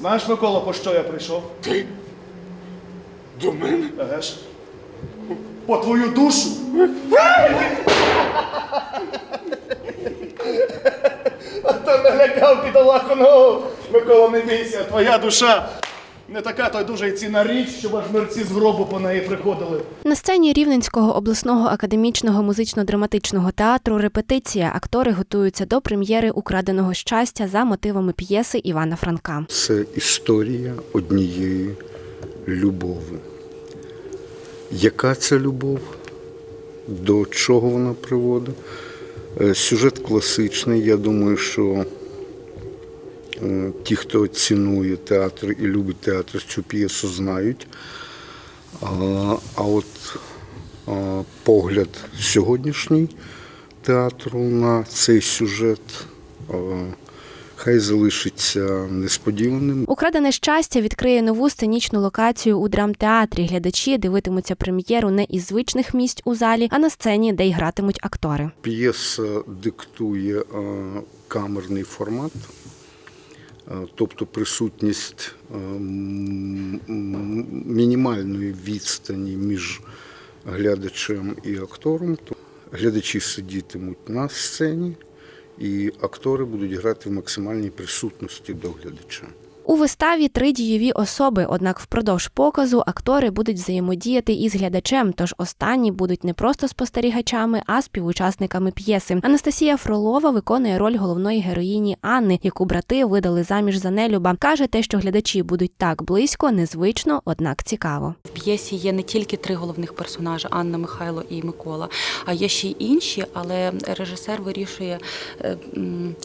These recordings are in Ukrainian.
Знаєш, Микола, по що я прийшов? Ти до мене? Еге ж. По твою душу. А то налякав бідолаху, ногу. Микола, не бійся, твоя душа не така то й дуже й ціна річ, щоб аж мерці з гробу по неї приходили. На сцені Рівненського обласного академічного музично-драматичного театру репетиція. Актори готуються до прем'єри Украденого щастя за мотивами п'єси Івана Франка. Це історія однієї любові. Яка це любов? До чого вона приводить? Е, Сюжет класичний. Я думаю, що ті, хто цінує театр і любить театр, цю п'єсу знають. А, а от а, погляд сьогоднішній театру на цей сюжет а, хай залишиться несподіваним. Украдене щастя відкриє нову сценічну локацію у драмтеатрі. Глядачі дивитимуться прем'єру не із звичних місць у залі, а на сцені, де й гратимуть актори. П'єса диктує камерний формат, тобто присутність е, мінімальної відстані між глядачем і актором. То Глядачі сидітимуть на сцені, і актори будуть грати в максимальній присутності до глядача. У виставі три дієві особи, однак впродовж показу актори будуть взаємодіяти із глядачем, тож останні будуть не просто спостерігачами, а співучасниками п'єси. Анастасія Фролова виконує роль головної героїні Анни, яку брати видали заміж за Нелюба. Каже, те, що глядачі будуть так близько, незвично, однак цікаво. В п'єсі є не тільки три головних персонажі Анна, Михайло і Микола, а є ще й інші, але режисер вирішує, е,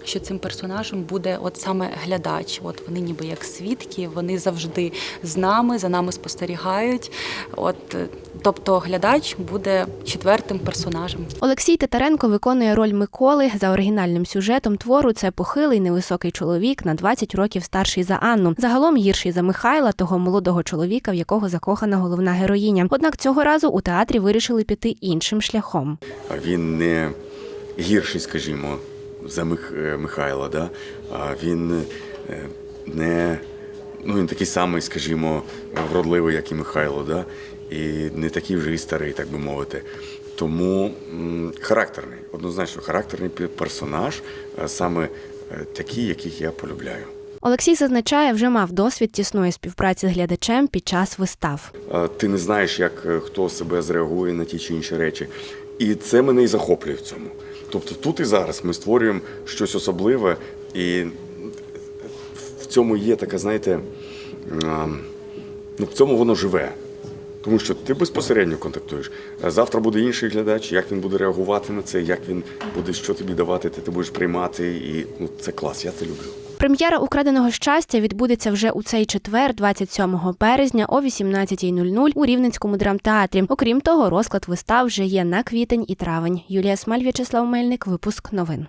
що цим персонажем буде от саме глядач. От вони ніби як свідки, вони завжди з нами, за нами спостерігають. От, е, тобто глядач буде четвертим персонажем. Олексій Титаренко виконує роль Миколи за оригінальним сюжетом твору. Це похилий невисокий чоловік на 20 років старший за Анну. Загалом гірший за Михайла, того молодого чоловіка, в якого закохана головна героїня. Однак цього разу у театрі вирішили піти іншим шляхом. А він не гірший, скажімо, за Мих... е, Михайла, да? а він е, не ну, він такий самий, скажімо, вродливий, як і Михайло, да? і не такий вже і старий, так би мовити. Тому м, характерний, однозначно характерний персонаж, саме е, такий, яких я полюбляю. Олексій зазначає, вже мав досвід тісної співпраці з глядачем під час вистав. Ти не знаєш, як е, хто себе зреагує на ті чи інші речі. І це мене і захоплює в цьому. Тобто тут і зараз ми створюємо щось особливе, і цьому є така, знаєте, ну, в цьому воно живе. Тому що ти безпосередньо контактуєш. Завтра буде інший глядач, як він буде реагувати на це, як він буде що тобі давати, ти, ти будеш приймати. І ну, це клас, я це люблю. Прем'єра украденого щастя відбудеться вже у цей четвер, 27 березня о 18.00 у Рівненському драмтеатрі. Окрім того, розклад вистав вже є на квітень і травень. Юлія Смаль, В'ячеслав Мельник, випуск новин.